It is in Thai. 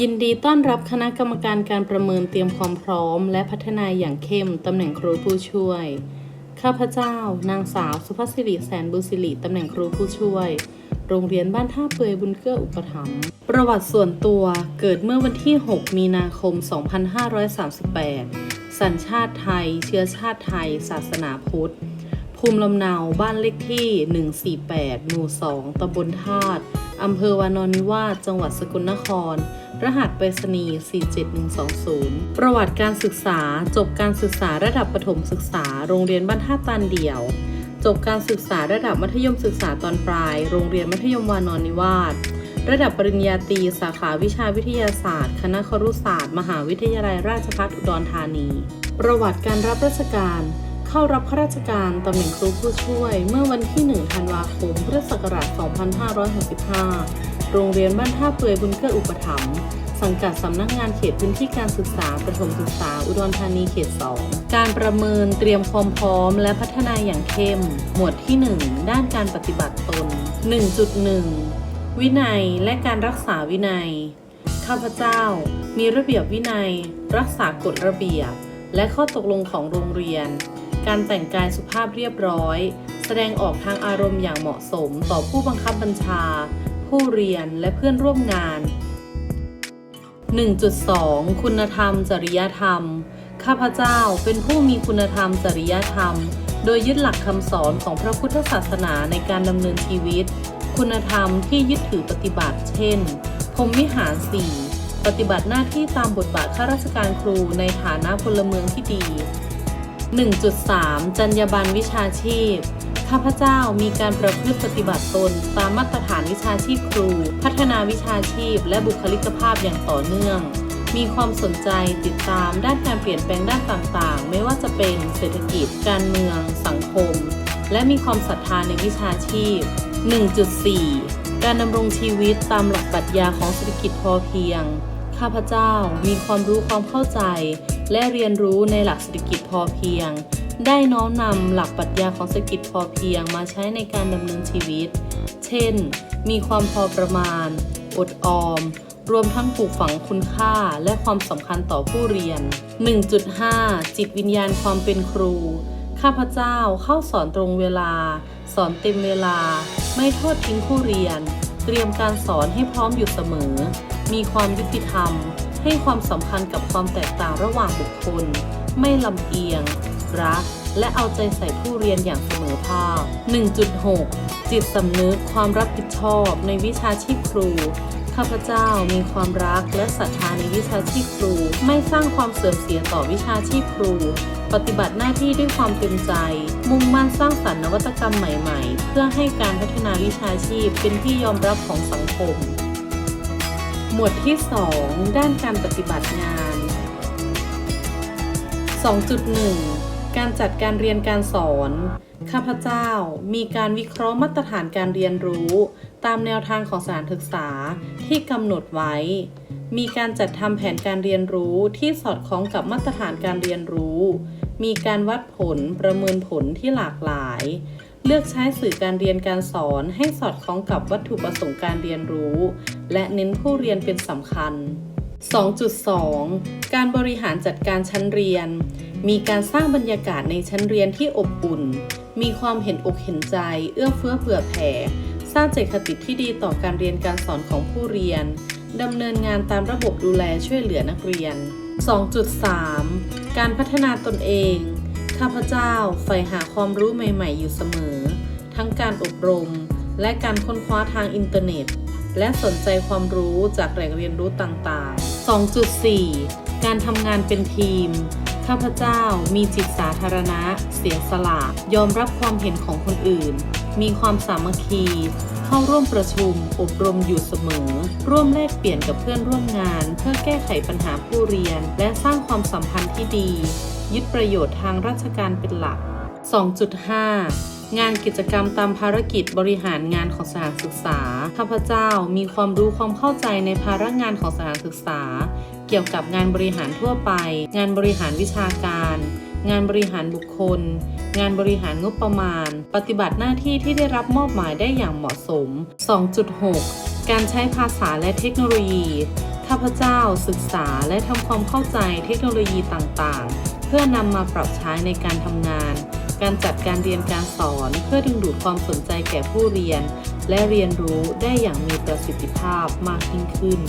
ยินดีต้อนรับคณะกรรมการการประเมินเตรียมความพร้อม และพัฒนาอย่างเข้ม ตำแหน่งครูผู้ช่วย ข้าพเจ้า นางสาวสุภศิริแสนบุญสิริตำแหน่งครูผู้ช่วย โรงเรียนบ้านท่าเปือยบุญเกื้ออุปถัมภ์ประวัติส่วนตัวเกิดเมื่อวันที่ 6 มีนาคม 2538 สัญชาติไทย เชื้อชาติไทย ศาสนาพุทธ ภูมิลำเนาบ้านเลขที่ 148 หมู่ 2ตำบลธาตุ อำเภอวานอนนิวาสจังหวัดสกลนคร รหัสไปรษณีย์ 47120 ประวัติการศึกษา จบการศึกษาระดับประถมศึกษา โรงเรียนบ้านท่าตานเดี่ยว จบการศึกษาระดับมัธยมศึกษาตอนปลาย โรงเรียนมัธยมวานอนนิวาส ระดับปริญญาตรีสาขาวิชาวิทยาศาสตร์ คณะครุศาสตร์ มหาวิทยาลัยราชภัฏอุดรธานี ประวัติการรับราชการ เข้ารับข้าราชการตำแหน่งครูผู้ช่วย เมื่อวันที่ 1 ธันวาคม พุทธศักราช 2565 โรงเรียนบ้านท่าเปื่อยบุญเกื้ออุปถัมภ์สังกัดสำนักงานเขตพื้นที่การศึกษาประถมศึกษาอุดรธานีเขต 2 การประเมินเตรียมความพร้อมและพัฒนาอย่างเข้ม หมวดที่ 1 ด้านการปฏิบัติตน 1.1 วินัยและการรักษาวินัย ข้าพเจ้า มีระเบียบวินัย รักษากฎระเบียบ และข้อตกลงของโรงเรียน การแต่งกายสุภาพเรียบร้อย แสดงออกทางอารมณ์อย่างเหมาะสมต่อผู้บังคับบัญชา ผู้เรียนและเพื่อนร่วมงาน 1.2 คุณธรรม จริยธรรม ข้าพเจ้าเป็นผู้มีคุณธรรม จริยธรรม โดยยึดหลักคำสอนของพระพุทธศาสนาในการดำเนินชีวิต คุณธรรมที่ยึดถือปฏิบัติ เช่นพรหมวิหารสี่ปฏิบัติหน้าที่ตามบทบาทข้าราชการครูในฐานะพลเมืองที่ดี 1.3 จรรยาบรรณวิชาชีพ ข้าพเจ้ามีการประพฤติปฏิบัติตน ตามมาตรฐานวิชาชีพครู พัฒนาวิชาชีพ และบุคลิกภาพอย่างต่อเนื่อง มีความสนใจติดตามด้านการเปลี่ยนแปลงด้านต่างๆ ไม่ว่าจะเป็นเศรษฐกิจ การเมือง สังคม และมีความศรัทธาในวิชาชีพ 1.4 การดำรงชีวิตตามหลักปรัชญาของเศรษฐกิจพอเพียง ข้าพเจ้ามีความรู้ความเข้าใจ และเรียนรู้ในหลักเศรษฐกิจพอเพียง ได้น้อมนำหลักปรัชญาของเศรษฐกิจพอเพียงมาใช้ในการดำเนินชีวิต เช่น มีความพอประมาณ อดออม รวมทั้งปลูกฝังคุณค่าและความสำคัญต่อผู้เรียน 1.5 จิตวิญญาณความเป็นครู ข้าพเจ้าเข้าสอนตรงเวลา สอนเต็มเวลา ไม่ทอดทิ้งผู้เรียน เตรียมการสอนให้พร้อมอยู่เสมอ มีความยุติธรรม ให้ความสำคัญกับความแตกต่างระหว่างบุคคล ไม่ลำเอียง รัก และเอาใจใส่ผู้เรียนอย่างเสมอภาค 1.6 จิตสำนึกความรับผิดชอบในวิชาชีพครูข้าพเจ้ามีความรักและศรัทธาในวิชาชีพครู ไม่สร้างความเสื่อมเสียต่อวิชาชีพครู ปฏิบัติหน้าที่ด้วยความเต็มใจ มุ่งมั่นสร้างสรรค์นวัตกรรมใหม่ ๆ เพื่อให้การพัฒนาวิชาชีพเป็นที่ยอมรับของสังคม หมวดที่ 2 ด้านการปฏิบัติงาน 2.1 การจัดการเรียนการสอน ข้าพเจ้ามีการวิเคราะห์มาตรฐานการเรียนรู้ ตามแนวทางของสถานศึกษาที่กำหนดไว้ มีการจัดทำแผนการเรียนรู้ที่สอดคล้องกับมาตรฐานการเรียนรู้ มีการวัดผลประเมินผลที่หลากหลาย เลือกใช้สื่อการเรียนการสอนให้สอดคล้องกับวัตถุประสงค์การเรียนรู้ และเน้นผู้เรียนเป็นสำคัญ 2.2 การบริหารจัดการชั้นเรียน มีการสร้างบรรยากาศในชั้นเรียนที่อบอุ่น มีความเห็นอกเห็นใจ เอื้อเฟื้อเผื่อแผ่ สร้างเจตคติที่ดีต่อการเรียนการสอนของผู้เรียนดำเนินงานตามระบบดูแลช่วยเหลือนักเรียน 2.3 การพัฒนาตนเอง ข้าพเจ้าใฝ่หาความรู้ใหม่ ๆ อยู่เสมอ ทั้งการอบรม และการค้นคว้าทางอินเทอร์เน็ต และสนใจความรู้จากแหล่งเรียนรู้ต่างๆ 2.4 การทำงานเป็นทีม ข้าพเจ้ามีจิตสาธารณะ เสียสละ ยอมรับความเห็นของคนอื่น มีความสามัคคี เข้าร่วมประชุม อบรมอยู่เสมอ ร่วมแลกเปลี่ยนกับเพื่อนร่วมงาน เพื่อแก้ไขปัญหาผู้เรียน และสร้างความสัมพันธ์ที่ดี ยึดประโยชน์ทางราชการเป็นหลัก 2.5 งานกิจกรรมตามภารกิจบริหารงานของสถานศึกษา ข้าพเจ้ามีความรู้ความเข้าใจในภาระงานของสถานศึกษา เกี่ยวกับงานบริหารทั่วไป งานบริหารวิชาการ งานบริหารบุคคล งานบริหารงบประมาณ ปฏิบัติหน้าที่ที่ได้รับมอบหมายได้อย่างเหมาะสม 2.6 การใช้ภาษาและเทคโนโลยี ข้าพเจ้าศึกษาและทำความเข้าใจเทคโนโลยีต่างๆ เพื่อนำมาปรับใช้ในการทำงาน การจัดการเรียนการสอนเพื่อดึงดูดความสนใจแก่ผู้เรียน และเรียนรู้ได้อย่างมีประสิทธิภาพมากยิ่งขึ้น